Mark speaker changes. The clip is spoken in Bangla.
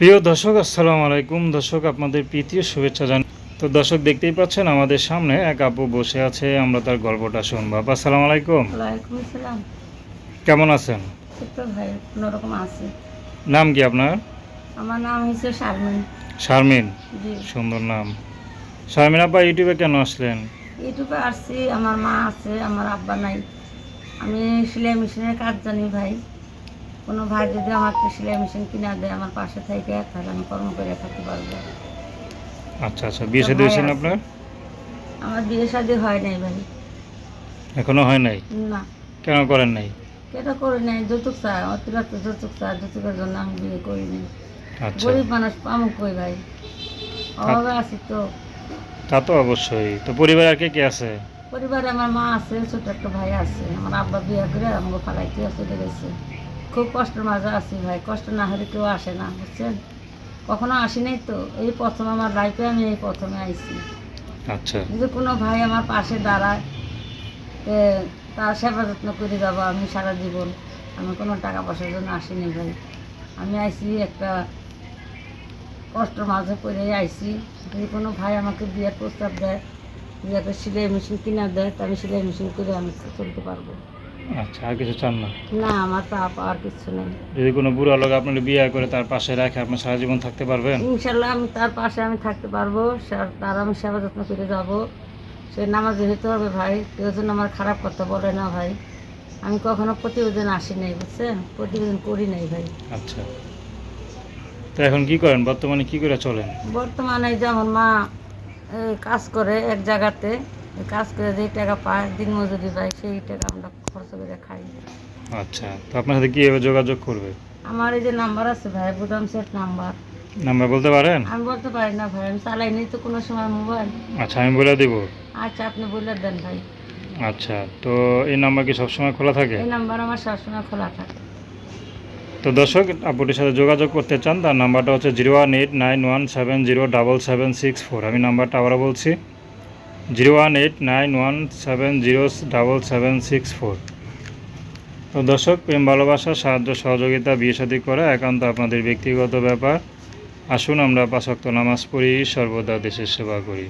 Speaker 1: প্রিয় দর্শক আসসালামু আলাইকুম। দর্শক আপনাদের প্রীতীয় শুভেচ্ছা জান তো দর্শক দেখতেই পাচ্ছেন আমাদের সামনে এক আপু বসে আছে আমরা তার গল্পটা শুনব। আপা আসসালামু আলাইকুম। কেমন আছেন? নাম কি আপনার?
Speaker 2: আমার নাম হচ্ছে শারমিন।
Speaker 1: শারমিন? সুন্দর নাম। শারমিন আপা ইউটিউবে কেন আসলেন?
Speaker 2: ইউটিউবে আসছি আমার মা আছে আমার আব্বা নাই। আমি সেলাই মেশিনের কাজ জানি ভাই। কোনো ভাই যদি আমাকে সেলাই মেশিন কিনা দেয় আমার পাশে থেকে তাহলে আমি কর্ম করে থাকতে পারব।
Speaker 1: আচ্ছা আচ্ছা বিয়ে শাদী হয়েছেন আপনার?
Speaker 2: আমার বিয়ে শাদি হয় নাই ভাই।
Speaker 1: এখনও হয় নাই?
Speaker 2: না।
Speaker 1: কেন করেন নাই?
Speaker 2: কেটা করি নাই? যৌতুক চায় অতিরিক্ত যৌতুক চায় যৌতুকের জন্য আমি বিয়ে করি নাই।
Speaker 1: আচ্ছা।
Speaker 2: গরিব মানুষ পামুক কই ভাই? অভাবে আছি তো।
Speaker 1: তা তো অবশ্যই। তো পরিবার আর কে কে আছে?
Speaker 2: পরিবারে আমার মা আছে ছোট একটা ভাই আছে। আমার আব্বা বিয়ে করে আমাকে ফালাইতে চলে গেছে। খুব কষ্টের মাঝে আছি ভাই কষ্ট না হলে কেউ আসে না বুঝছেন? কখনো আসি নাই তো এই প্রথম আমার লাইফে আমি এই প্রথমে আইছি।
Speaker 1: আচ্ছা।
Speaker 2: যদি কোনো ভাই আমার পাশে দাঁড়ায় তে তার সেবা যত্ন করে যাব আমি সারা জীবন। আমি কোনো টাকা পয়সার জন্য আসিনি ভাই। আমি আইছি একটা কষ্টের মাঝে পড়ে আইছি। যদি কোনো ভাই আমাকে বিয়ের প্রস্তাব দেয় বিয়েতে সেলাই মেশিন কিনা দেয় তা আমি সেলাই মেশিন করে আমি চলতে পারব।
Speaker 1: আচ্ছা আর কিছু চান না?
Speaker 2: না আমার তা পাওয়ার কিছু নেই।
Speaker 1: যদি কোনো বুড়া লোক আপনার বিয়ে করে তার পাশে রাখে আপনি সারা জীবন থাকতে পারবেন?
Speaker 2: ইনশাল্লাহ আমি তার পাশে আমি থাকতে পারব। সে- তার আমি সেবা যত্ন করে যাব। সে নামাজে হতে হবে ভাই কেউ যেন আমার খারাপ কথা বলে না ভাই। আমি কখনো প্রতিবেদন আসি নাই বুঝছেন? প্রতিবেদন করি নাই ভাই।
Speaker 1: আচ্ছা। তো এখন কি করেন? বর্তমানে কি করে চলেন?
Speaker 2: বর্তমানে যেমন মা এই কাজ করে এক জায়গাতে। কাজ করে যে টাকা পায় দিন মজুরি পায় সেই টাকা আমরা খরচ করে খাই।
Speaker 1: আচ্ছা তো আপনার সাথে কীভাবে যোগাযোগ করবে?
Speaker 2: আমার এই যে নাম্বার আছে ভাই বুদাম সেট নাম্বার।
Speaker 1: নাম্বার বলতে পারেন?
Speaker 2: আমি বলতে পারি না ভাই আমি চালাই নি তো কোনো সময় মোবাইল।
Speaker 1: আচ্ছা আমি বলে দিব।
Speaker 2: আচ্ছা আপনি বলে দেন ভাই।
Speaker 1: আচ্ছা তো এই নাম্বার কি সবসময় খোলা থাকে?
Speaker 2: এই নাম্বার আমার সবসময় খোলা থাকে।
Speaker 1: তো দর্শক আপুটির সাথে যোগাযোগ করতে চান তার নাম্বারটা হচ্ছে zero one eight nine one seven zero double seven six four. আমি নাম্বারটা আবারও বলছি। Zero one eight nine one seven zero double seven six four. তো দর্শক, প্রেম ভালোবাসা, সাহায্য, সহযোগিতা, বিয়ে সাদী করা একান্ত আপনাদের ব্যক্তিগত ব্যাপার। আসুন আমরা পাশক্ত নামাজ পড়ি, সর্বদা দেশের সেবা করি।